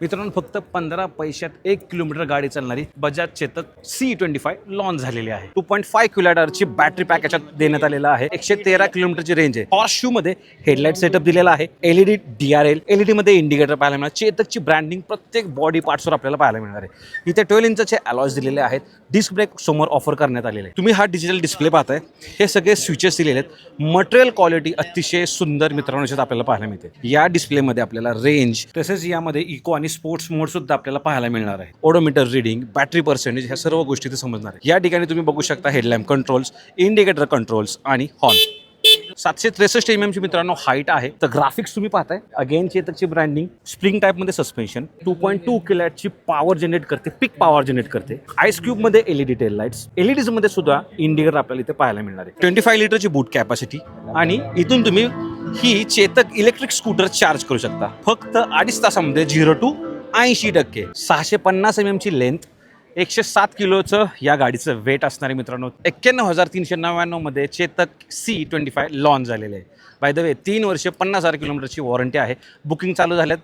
मित्रांनो फक्त पंधरा पैशात एक किलोमीटर गाडी चालणारी Bajaj Chetak C twenty five launch झालेली आहे. टू पॉईंट फाय किलोमीटरची बॅटरी पॅक देण्यात आलेला आहे. एकशे तेरा किलोमीटरची रेंज आहे. हॉर्स शू मध्ये हेडलाईट सेटअप दिलेला आहे. एलईडी डीआरएल एलईडी मध्ये इंडिकेटर पाहायला मिळणार. चेतकची ब्रँडिंग प्रत्येक बॉडी पार्ट्सवर आपल्याला पाहायला मिळणार आहे. इथे ट्वेल्व इंचचे अलॉज दिलेले आहेत. डिस्क ब्रेक समोर ऑफर करण्यात आलेले. आहे तुम्ही हा डिजिटल डिस्प्ले पाहताय. हे सगळे स्विचेस दिलेले आहेत. मटेरियल क्वालिटी अतिशय सुंदर मित्रांनो आपल्याला पाहायला मिळते. या डिस्प्लेमध्ये आपल्याला रेंज तसेच यामध्ये इको आणि स्पोर्ट्स मोड सुद्धा आपल्याला पाहायला मिळणार आहे. ओडोमीटर रिडिंग बॅटरी पर्सेंटेज ह्या सर्व गोष्टी ते समजणार आहे. या ठिकाणी तुम्ही बघू शकता हेडलॅम्प कंट्रोल्स इंडिकेटर कंट्रोल्स आणि हॉर्न सातशे त्रेसष्ट एम एमची मित्रांनो हाईट आहे. तर ग्राफिक्स तुम्ही पाहताय. अगेन चेतकची ब्रँडिंग स्प्रिंग टाईपमध्ये सस्पेन्शन टू पॉईंट टू किलॅटची पॉवर जनरेट करते पिक पॉवर जनरेट करते. आईस क्यूबमध्ये एलईडी टेल लाईट्स एलईडीजमध्ये सुद्धा इंडिकेटर आपल्याला इथे पाहायला मिळणार आहे. ट्वेंटी फाय लिटरची बूट कॅपॅसिटी आणि इथून तुम्ही ही चेतक इलेक्ट्रिक स्कूटर चार्ज करू शकता. फक्त अडीच तासामध्ये झिरो टू ऐंशी टक्के. सहाशे पन्नास एम एमची लेंथ एकशे सात किलोचं या गाडीचं वेट असणारे मित्रांनो एक्क्याण्णव हजार तीनशे नव्याण्णवमध्ये Chetak C twenty five launch झालेले आहे. बाय द वे तीन वर्ष पन्नास हजार किलोमीटरची वॉरंटी आहे. बुकिंग चालू झाल्यात.